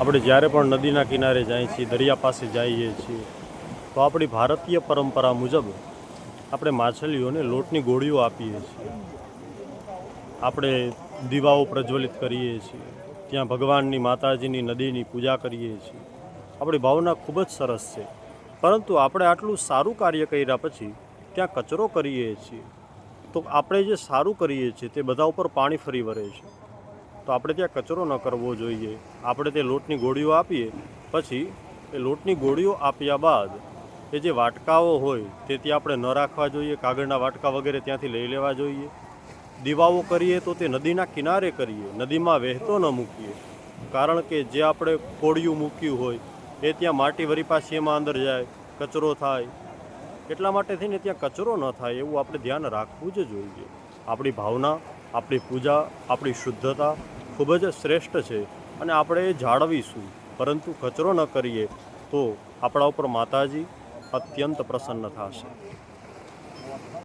આપણે જ્યારે પણ નદીના કિનારે જઈએ છીએ, દરિયા પાસે જઈએ છીએ, તો આપણી ભારતીય પરંપરા મુજબ આપણે માછલીઓને લોટની ગોળીઓ આપીએ છીએ. આપણે દીવાઓ પ્રજ્વલિત કરીએ છીએ. ત્યાં ભગવાનની માતાજીની નદીની પૂજા કરીએ છીએ. આપણી ભાવના ખૂબ જ સરસ છે. પરંતુ આપણે આટલું સારું કાર્ય કર્યા પછી ત્યાં કચરો કરીએ છીએ. તો આપણે જે સારું કરીએ છીએ તે બધા ઉપર પાણી ફરી વળે છે. તો આપણે ત્યાં કચરો ન કરવો જોઈએ. આપણે તે લોટની ગોળીઓ આપીએ, પછી એ લોટની ગોળીઓ આપ્યા બાદ એ જે વાટકાઓ હોય તે ત્યાં આપણે ન રાખવા જોઈએ, કાગળના વાટકા વગેરે ત્યાંથી લઈ લેવા જોઈએ. દીવાઓ કરીએ તો તે નદીના કિનારે કરીએ, નદીમાં વહેતો ન મૂકીએ. કારણ કે જે આપણે કોળિયું મૂક્યું હોય એ ત્યાં માટી વરી પાછી એમાં અંદર જાય, કચરો થાય. એટલા માટે થઈને ત્યાં કચરો ન થાય એવું આપણે ધ્યાન રાખવું જ જોઈએ. આપણી ભાવના, આપણી પૂજા, આપણી શુદ્ધતા ખૂબ જ શ્રેષ્ઠ છે અને આપણે એ જાળવીશું. પરંતુ કચરો ન કરીએ તો આપણા ઉપર માતાજી અત્યંત પ્રસન્ન થશે.